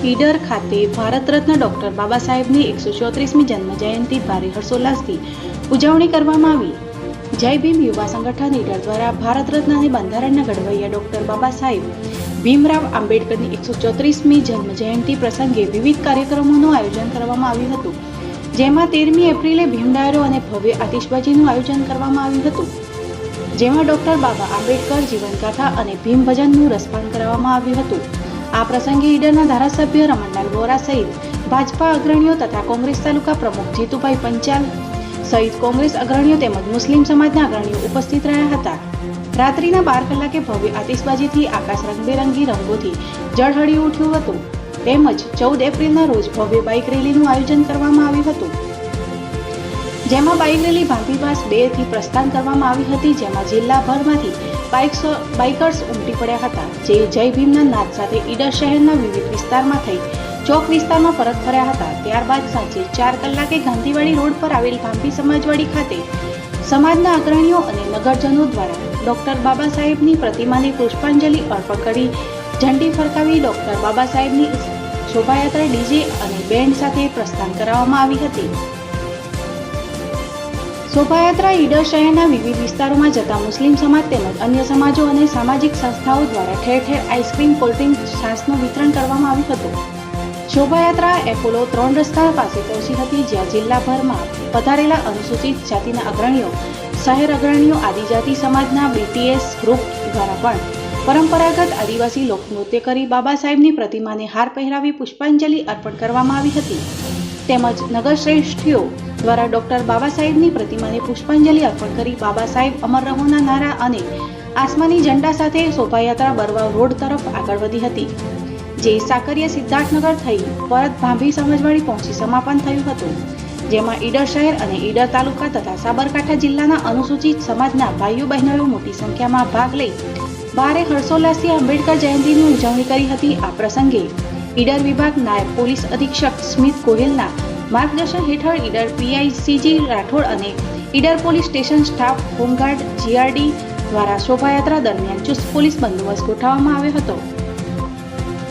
ઈડર ખાતે ભારત રત્ન ડોક્ટર બાબા સાહેબની એકસો ચોત્રીસમી જન્મ જયંતિ ભારે હર્ષોલ્લાસથી ઉજવણી કરવામાં આવી. જય ભીમ યુવા સંગઠન ઈડર દ્વારા ભારત રત્ન અને બંધારણના ઘડવૈયા ડોક્ટર બાબા સાહેબ ભીમરાવ આંબેડકરની એકસો ચોત્રીસમી જન્મ જયંતિ પ્રસંગે વિવિધ કાર્યક્રમોનું આયોજન કરવામાં આવ્યું હતું. જેમાં તેરમી એપ્રિલે ભીમ ડાયરો અને ભવ્ય આતિશબાજીનું આયોજન કરવામાં આવ્યું હતું. જેમાં ડોક્ટર બાબા આંબેડકર જીવનગાથા અને ભીમ ભજનનું રસપાન કરાવવામાં આવ્યું હતું. આ પ્રસંગે ઈડરના ધારાસભ્ય રમણલાલ વોરા સહિત ભાજપા અગ્રણીઓ તથા કોંગ્રેસ તાલુકા પ્રમુખ જીતુભાઈ પંચાલ સહિત કોંગ્રેસ અગ્રણીઓ તેમજ મુસ્લિમ સમાજના અગ્રણીઓ ઉપસ્થિત રહ્યા હતા. રાત્રિના બાર કલાકે ભવ્ય આતિશબાજીથી આકાશ રંગબેરંગી રંગોથી જળહળી ઉઠ્યું હતું. તેમજ ચૌદ એપ્રિલના રોજ ભવ્ય બાઇક રેલીનું આયોજન કરવામાં આવ્યું હતું. જેમાં બાઇક રેલી ભાંભીપાસ બેથી પ્રસ્થાન કરવામાં આવી હતી, જેમાં જિલ્લાભરમાંથી બાઇક્સો, બાઇકર્સ ઉમટી પડ્યા હતા, જે જય ભીમના નાદ સાથે ઈડર શહેરના વિવિધ વિસ્તારમાં થઈ ચોક વિસ્તારમાં પરત ફર્યા હતા. ત્યારબાદ સાંજે ચાર કલાકે ગાંધીવાડી રોડ પર આવેલ ભાંભી સમાજવાડી ખાતે સમાજના અગ્રણીઓ અને નગરજનો દ્વારા ડોક્ટર બાબા સાહેબની પ્રતિમાને પુષ્પાંજલિ અર્પણ કરી ઝંડી ફરકાવી ડોક્ટર બાબા સાહેબની શોભાયાત્રા ડીજે અને બેન્ડ સાથે પ્રસ્થાન કરાવવામાં આવી હતી. શોભાયાત્રા ઈડર શહેરના વિવિધ વિસ્તારોમાં જતા મુસ્લિમ સમાજ તેમજ અન્ય સમાજો અને સામાજિક સંસ્થાઓ દ્વારા ઠેર ઠેર આઈસ્ક્રીમ કોલ્ડ્રિંક છાસનું વિતરણ કરવામાં આવ્યું હતું. શોભાયાત્રા એપોલો ત્રણ રસ્તા પાસે પહોંચી હતી, જ્યાં જિલ્લાભરમાં પધારેલા અનુસૂચિત જાતિના અગ્રણીઓ, શહેર અગ્રણીઓ, આદિજાતિ સમાજના બીટીએસ ગ્રુપ દ્વારા પણ પરંપરાગત આદિવાસી લોકનૃત્ય કરી બાબા સાહેબની પ્રતિમાને હાર પહેરાવી પુષ્પાંજલિ અર્પણ કરવામાં આવી હતી. તેમજ નગરશ્રેષ્ઠીઓ દ્વારા ડોક્ટર બાબા સાહેબની પ્રતિમાને પુષ્પાંજલિ અર્પણ કરી બાબા સાહેબ અમર રહોના નારા અને આસમાની ઝંડા સાથે શોભાયાત્રા બરવાવ રોડ તરફ આગળ વધી હતી. જે સાકરિયા સિદ્ધાર્થનગર થઈ પરત ભાંભી સમજવાળી પહોંચી સમાપન થયું હતું. જેમાં ઈડર શહેર અને ઈડર તાલુકા તથા સાબરકાંઠા જિલ્લાના અનુસૂચિત સમાજના ભાઈઓ બહેનોએ મોટી સંખ્યામાં ભાગ લઈ ભારે હર્ષોલ્લાસથી આંબેડકર જયંતિની ઉજવણી કરી હતી આ પ્રસંગે. ઈડર વિભાગ નાયબ પોલીસ અધિક્ષક સ્મિત ગોહિલના માર્ગદર્શન હેઠળ ઈડર પીઆઈ સીજી રાઠોડ અને Idar police station staff home guard GRD દ્વારા શોભાયાત્રા દરમિયાન ચુસ્ત પોલીસ બંદોબસ્ત ગોઠવવામાં આવ્યો હતો.